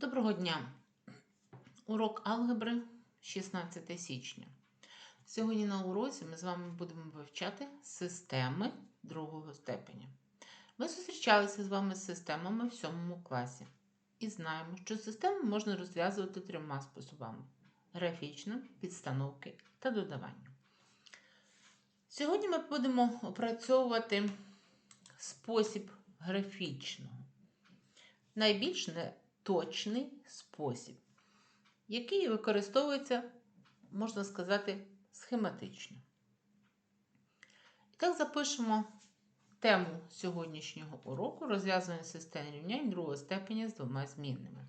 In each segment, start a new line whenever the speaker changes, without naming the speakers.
Доброго дня! Урок алгебри 16 січня. Сьогодні на уроці ми з вами будемо вивчати системи другого степеня. Ми зустрічалися з вами з системами в 7 класі і знаємо, що систему можна розв'язувати трьома способами: графічно, підстановки та додавання. Сьогодні ми будемо опрацьовувати спосіб графічного. Найбільш неточний спосіб, який використовується, можна сказати, схематично. І так запишемо тему сьогоднішнього уроку розв'язування систем рівнянь другого степеня з двома змінними.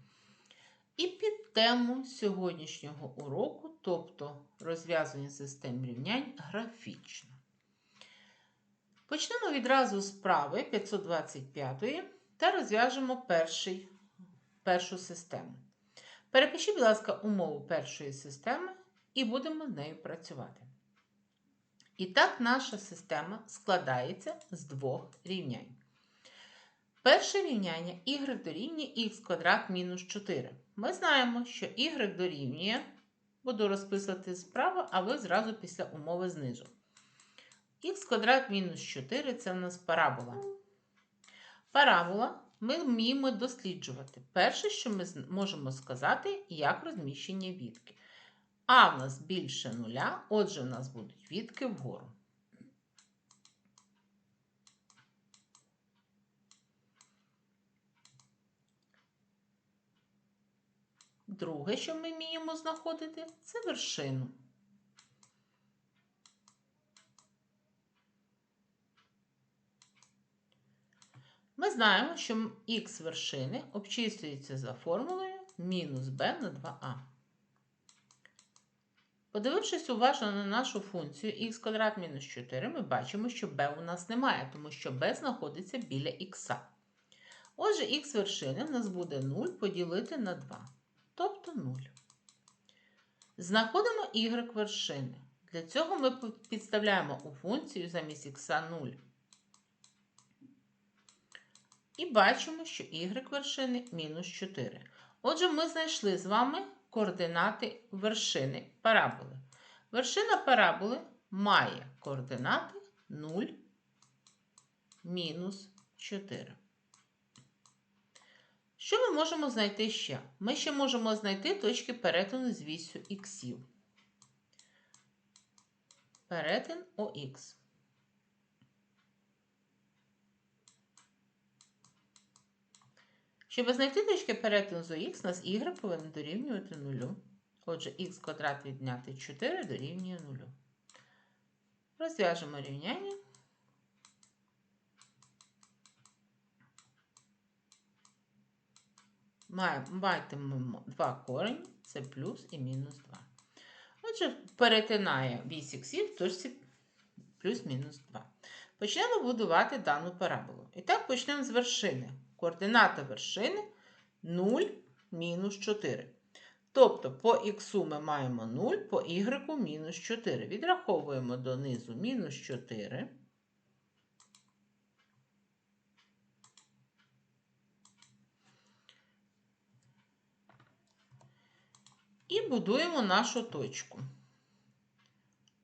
І під тему сьогоднішнього уроку, тобто розв'язування систем рівнянь графічно. Почнемо відразу з вправи 525 та розв'яжемо перший, першу систему. Перепишіть, будь ласка, умову першої системи і будемо з нею працювати. І так, наша система складається з двох рівнянь. Перше рівняння y дорівнює х квадрат мінус 4. Ми знаємо, що y дорівнює, буду розписувати справа, а ви зразу після умови знизу. х квадрат мінус 4 це в нас парабола. Парабола ми вміємо досліджувати. Перше, що ми можемо сказати, як розміщення відки. А в нас більше нуля, отже, в нас будуть відки вгору. Друге, що ми вміємо знаходити, це вершину. Ми знаємо, що х вершини обчислюється за формулою мінус b на 2а. Подивившись уважно на нашу функцію х квадрат мінус 4, ми бачимо, що b у нас немає, тому що b знаходиться біля х. Отже, х вершини в нас буде 0 поділити на 2, тобто 0. Знаходимо y вершини. Для цього ми підставляємо у функцію замість х 0. І бачимо, що y вершини мінус 4. Отже, ми знайшли з вами координати вершини параболи. Вершина параболи має координати 0, мінус 4. Що ми можемо знайти ще? Ми ще можемо знайти точки перетину з вісю х. Перетин ОХ. Щоб знайти точки перетину з х, у нас y повинен дорівнювати 0. Отже, х квадрат відняти 4 дорівнює 0. Розв'яжемо рівняння. Матимемо два корені, це плюс і мінус 2. Отже, перетинає вісь х в точці плюс-мінус 2. Почнемо будувати дану параболу. І так почнемо з вершини. Координата вершини 0 мінус 4. Тобто по х ми маємо 0, по y мінус 4. Відраховуємо донизу мінус 4. І будуємо нашу точку.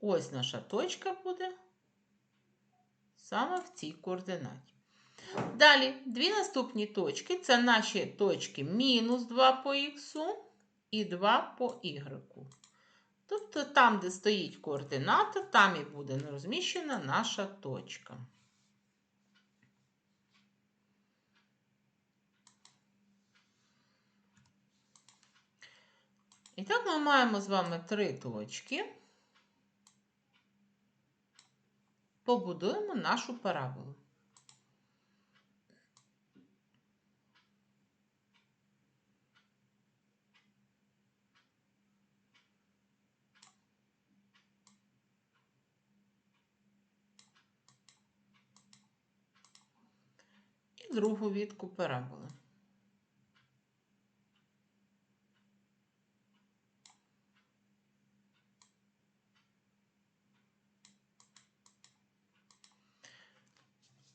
Ось наша точка буде саме в цій координаті. Далі, дві наступні точки це наші точки мінус 2 по х і 2 по y. Тобто там, де стоїть координата, там і буде розміщена наша точка. І так ми маємо з вами три точки. Побудуємо нашу параболу. Другу відку параболи.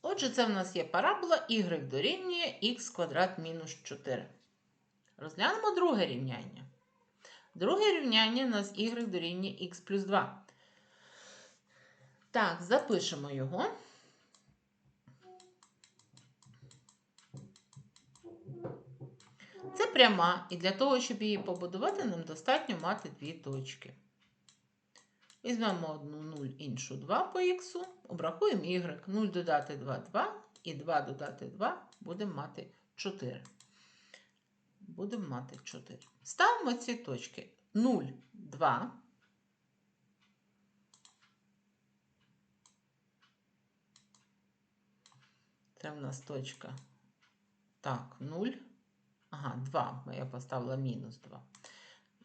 Отже, це в нас є парабола y дорівнює х квадрат мінус 4. Розглянемо друге рівняння. Друге рівняння у нас y дорівнює x плюс 2. Так, запишемо його. Це пряма, і для того, щоб її побудувати, нам достатньо мати дві точки. Візьмемо одну 0, іншу 2 по х, обрахуємо y. 0 додати 2 2 і 2 додати 2 будемо мати 4. Будемо мати 4. Ставимо ці точки 0, 2. Це в нас точка. Так, 0. Ага, 2. Я поставила мінус 2.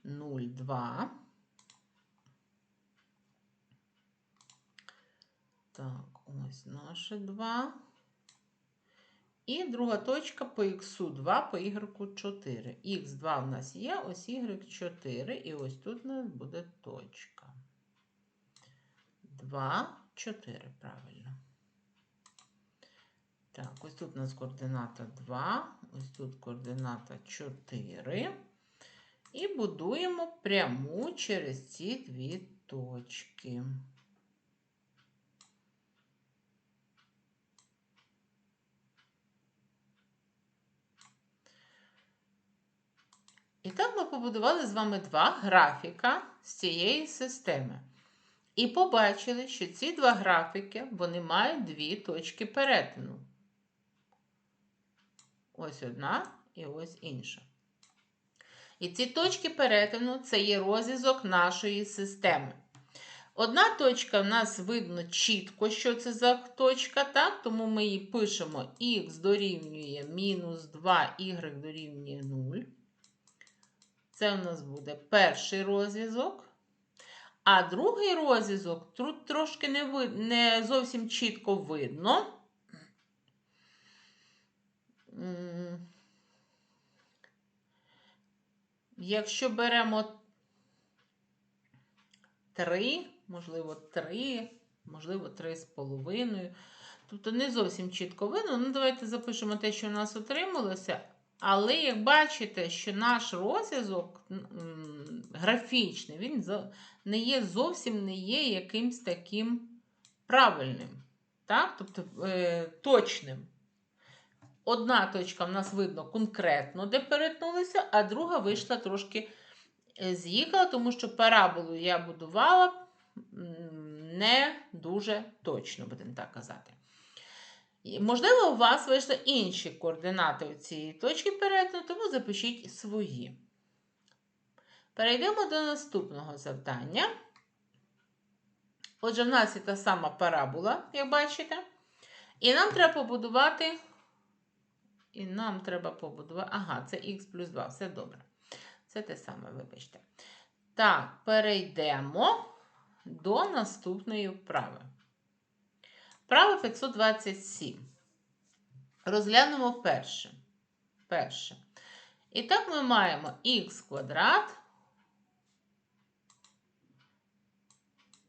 0, 2. Так, ось наше 2. І друга точка по х 2, по y 4. Х2 в нас є, ось y4, і ось тут у нас буде точка. 2, 4, правильно. Так, ось тут у нас координата 2, ось тут координата 4. І будуємо пряму через ці дві точки. І так ми побудували з вами два графіка з цієї системи. І побачили, що ці два графіки вони мають дві точки перетину. Ось одна і ось інша. І ці точки перетину це є розв'язок нашої системи. Одна точка в нас видно чітко, що це за точка, так? тому ми її пишемо х дорівнює мінус 2, y дорівнює 0. Це у нас буде перший розв'язок. А другий розв'язок тут трошки не, вид... не зовсім чітко видно. Якщо беремо 3, можливо, 3, можливо, 3,5. Тобто не зовсім чітко видно. Ну, давайте запишемо те, що у нас отрималося. Але як бачите, що наш розв'язок графічний, він не є зовсім не є якимсь таким правильним, так? тобто е, точним. Одна точка в нас видно конкретно, де перетнулися, а друга вийшла трошки е, з'їхала, тому що параболу я будувала не дуже точно, будемо так казати. Можливо, у вас вийшли інші координати у цієї точки перетину, тому запишіть свої. Перейдемо до наступного завдання. Отже, в нас є та сама парабола, як бачите. І нам треба побудувати. І нам треба побудувати. Ага, це х плюс 2, все добре. Це те саме, вибачте. Так, перейдемо до наступної вправи. Вправа 527. Розглянемо перше. Перше. І так ми маємо х квадрат,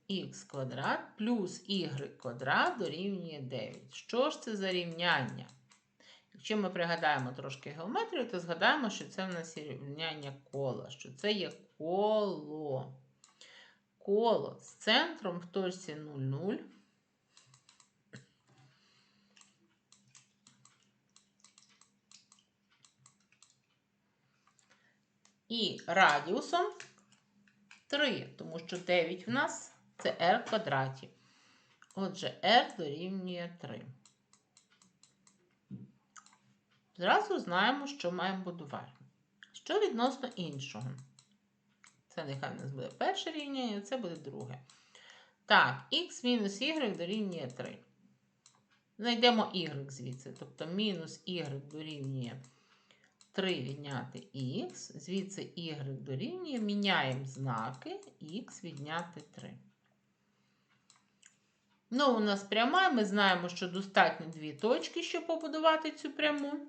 х квадрат плюс y квадрат дорівнює 9. Що ж це за рівняння? Якщо ми пригадаємо трошки геометрію, то згадаємо, що це в нас рівняння кола, що це є коло. Коло з центром в точці 0, 0. і радіусом 3, тому що 9 в нас це r квадраті. Отже, r дорівнює 3. Зразу знаємо, що маємо будувати. Що відносно іншого? Це нехай у нас буде перше рівняння, це буде друге. Так, х мінус y дорівнює 3. Знайдемо y звідси, тобто мінус y дорівнює 3 відняти х, звідси y дорівнює, міняємо знаки, х відняти 3. Ну, у нас пряма, ми знаємо, що достатньо дві точки, щоб побудувати цю пряму.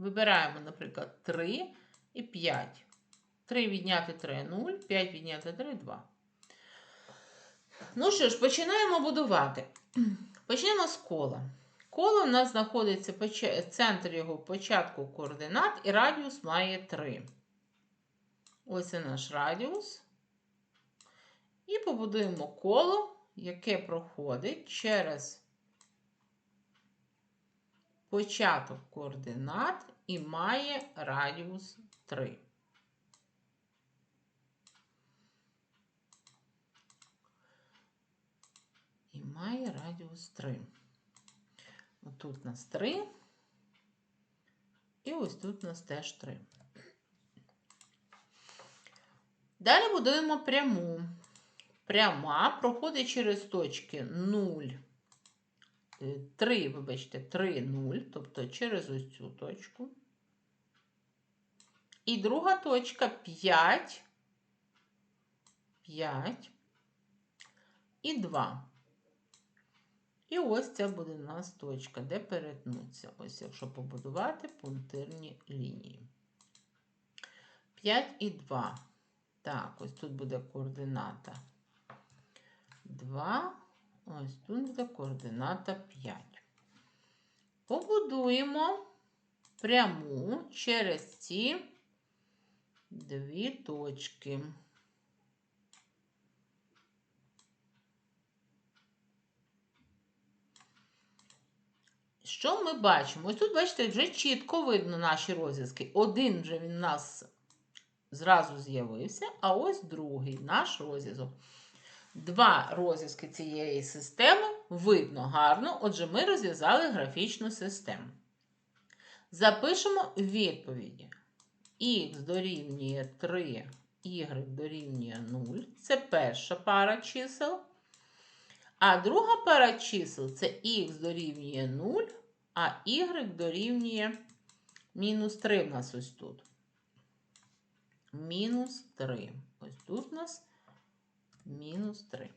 Вибираємо, наприклад, 3 і 5. 3 відняти 3 0, 5 відняти 3 2. Ну що ж, починаємо будувати. Почнемо з кола. Коло у нас знаходиться центр його початку координат і радіус має 3. Ось це наш радіус. І побудуємо коло, яке проходить через початок координат і має радіус 3. І має радіус 3. Отут у нас 3. І ось тут у нас теж 3. Далі будуємо пряму. Пряма проходить через точки 0, 3, вибачте, 3, 0, тобто через ось цю точку. І друга точка 5, 5 і 2. І ось це буде у нас точка, де перетнуться. Ось, якщо побудувати пунктирні лінії. 5 і 2. Так, ось тут буде координата 2. Ось тут буде координата 5. Побудуємо пряму через ці дві точки. Що ми бачимо? Ось тут, бачите, вже чітко видно наші розв'язки. Один вже він у нас зразу з'явився, а ось другий наш розв'язок. Два розв'язки цієї системи видно гарно, отже, ми розв'язали графічну систему. Запишемо відповіді. Х дорівнює 3, y дорівнює 0. Це перша пара чисел. А друга пара чисел це х дорівнює 0, а y дорівнює мінус 3 в нас ось тут. Мінус 3. Ось тут у нас мінус 3.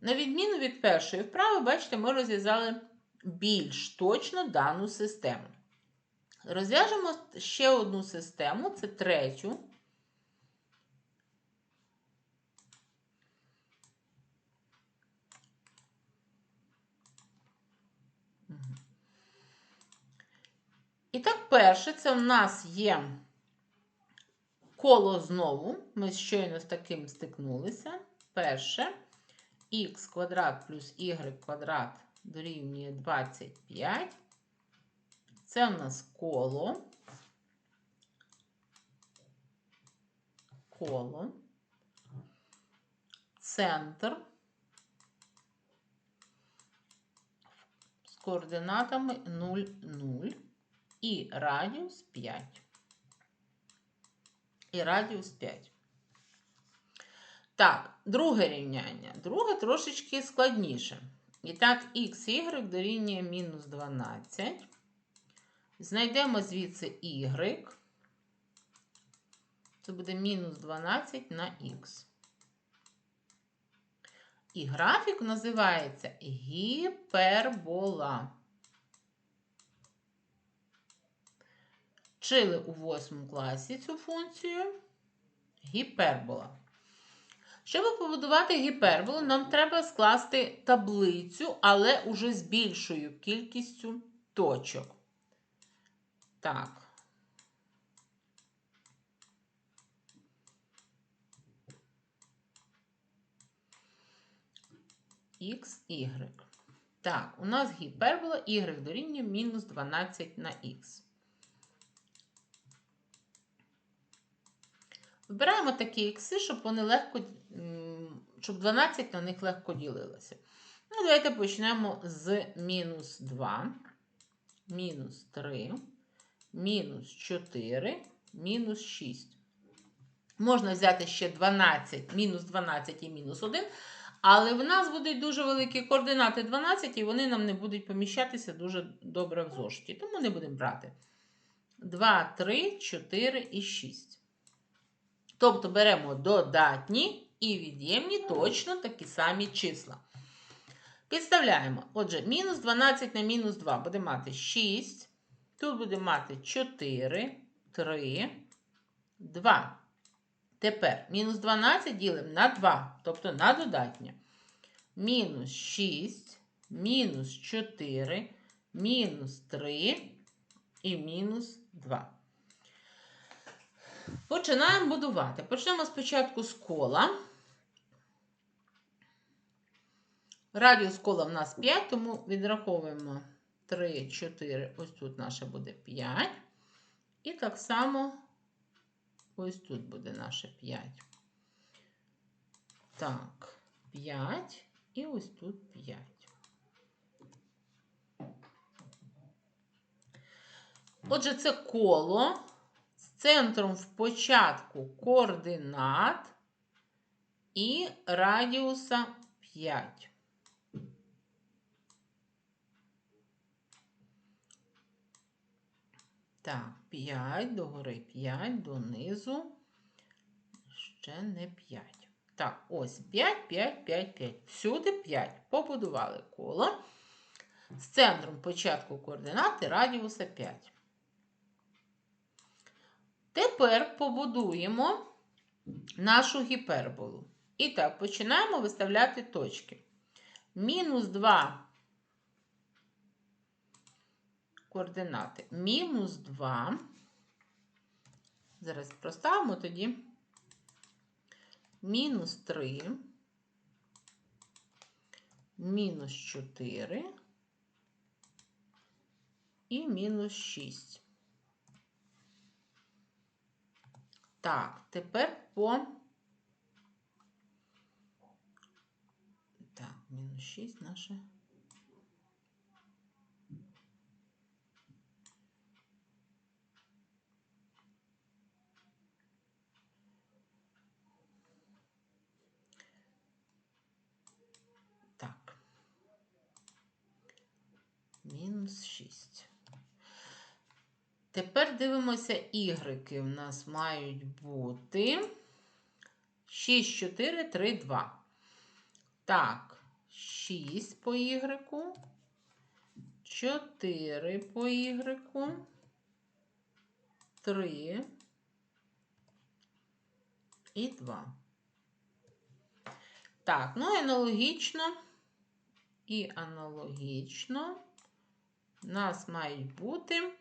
На відміну від першої вправи, бачите, ми розв'язали більш точно дану систему. Розв'яжемо ще одну систему, це третю. І так, перше, це в нас є коло знову. Ми щойно з таким стикнулися. Перше х квадрат плюс y квадрат дорівнює 25. Це в нас коло. Коло. Центр. З координатами 0, 0 і радіус 5. І радіус 5. Так, друге рівняння. Друге трошечки складніше. І так, х, дорівнює мінус 12. Знайдемо звідси y. Це буде мінус 12 на х. І графік називається гіпербола. Вчили у 8 класі цю функцію гіпербола. Щоб побудувати гіперболу, нам треба скласти таблицю, але уже з більшою кількістю точок. Так. Х, Y. Так, у нас гіпербола y дорівнює мінус 12 на х. Вибираємо такі ікси, щоб вони легко, щоб 12 на них легко ділилося. Ну, давайте почнемо з мінус 2, мінус 3, мінус 4, мінус 6. Можна взяти ще 12, мінус 12 і мінус 1, але в нас будуть дуже великі координати 12, і вони нам не будуть поміщатися дуже добре в зошиті. Тому не будемо брати 2, 3, 4 і 6. Тобто беремо додатні і від'ємні точно такі самі числа. Підставляємо. Отже, мінус 12 на мінус 2 буде мати 6. Тут буде мати 4, 3, 2. Тепер мінус 12 ділимо на 2, тобто на додатнє. мінус 6, мінус 4, мінус 3 і мінус 2. Починаємо будувати. Почнемо спочатку з кола. Радіус кола в нас 5, тому відраховуємо 3, 4, ось тут наше буде 5. І так само ось тут буде наше 5. Так, 5 і ось тут 5. Отже, це коло центром в початку координат і радіуса 5. Так, 5 догори 5, донизу ще не 5. Так, ось 5, 5, 5, 5. Всюди 5. Побудували коло. З центром початку координати радіуса 5. Тепер побудуємо нашу гіперболу. І так, починаємо виставляти точки. Мінус 2 координати. Мінус 2. Зараз проставимо тоді. Мінус 3, мінус 4 і мінус 6. Так, тепер по так, мінус 6 наше. Так. Мінус 6. Тепер дивимося, ігреки у нас мають бути. 6, 4, 3, 2. Так, 6 по ігреку, 4 по ігреку, 3 і 2. Так, ну і аналогічно, і аналогічно. У нас мають бути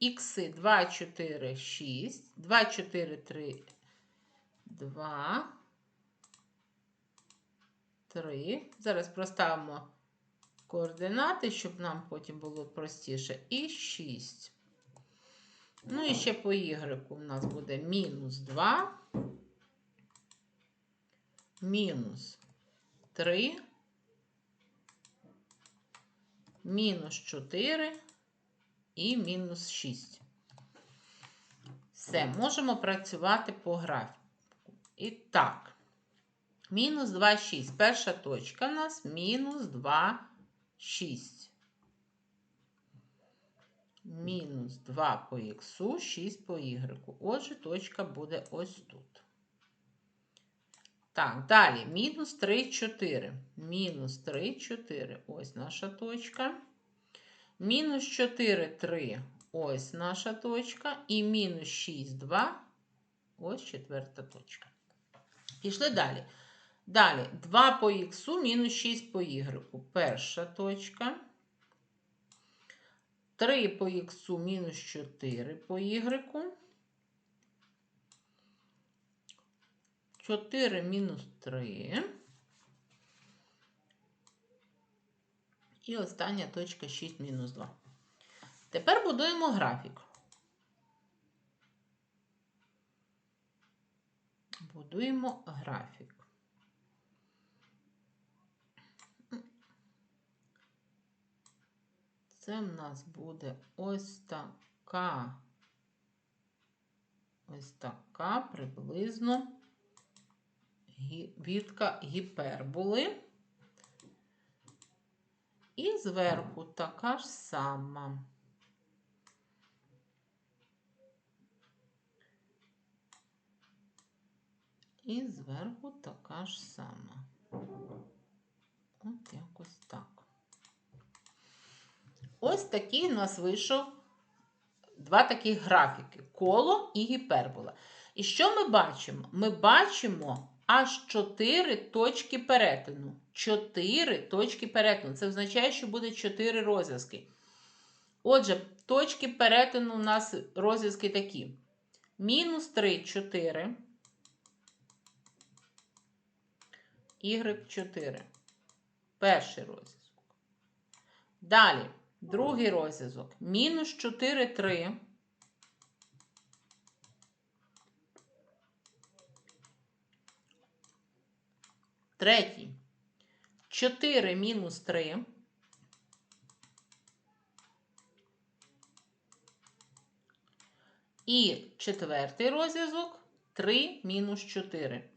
ікси 2, 4, 6, 2, 4, 3, 2, 3. Зараз проставимо координати, щоб нам потім було простіше. І 6. Ну, і ще по Y у нас буде мінус 2, мінус 3, мінус 4 і мінус 6. Все, можемо працювати по графіку. І так, мінус 2, 6. Перша точка у нас мінус 2, 6. Мінус 2 по х, 6 по y. Отже, точка буде ось тут. Так, далі мінус 3, 4. Мінус 3, 4. Ось наша точка. Мінус 4, 3. Ось наша точка. І мінус 6, 2. Ось четверта точка. Пішли далі. Далі 2 по х, мінус 6 по y. Перша точка. 3 по х, мінус 4 по y. 4 мінус 3. І остання точка 6 мінус 2. Тепер будуємо графік. Будуємо графік. Це в нас буде ось така, ось така приблизно вітка гіперболи. І зверху така ж сама. І зверху така ж сама. От якось так. Ось такий у нас вийшов два такі графіки коло і гіпербола. І що ми бачимо? Ми бачимо аж 4 точки перетину. 4 точки перетину. Це означає, що буде 4 розв'язки. Отже, точки перетину у нас розв'язки такі. Мінус 3, 4. Y4. Перший розв'язок. Далі, другий розв'язок. Мінус 4, 3. Третій. 4 мінус 3. І четвертий розв'язок 3 мінус 4.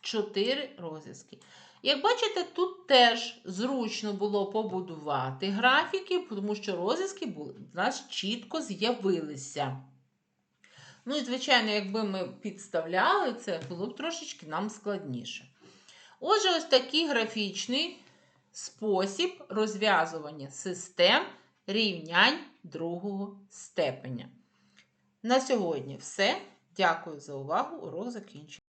Чотири розв'язки. Як бачите, тут теж зручно було побудувати графіки, тому що розв'язки в нас чітко з'явилися. Ну і, звичайно, якби ми підставляли це, було б трошечки нам складніше. Отже, ось такий графічний спосіб розв'язування систем рівнянь другого степеня. На сьогодні все. Дякую за увагу. Урок закінчено.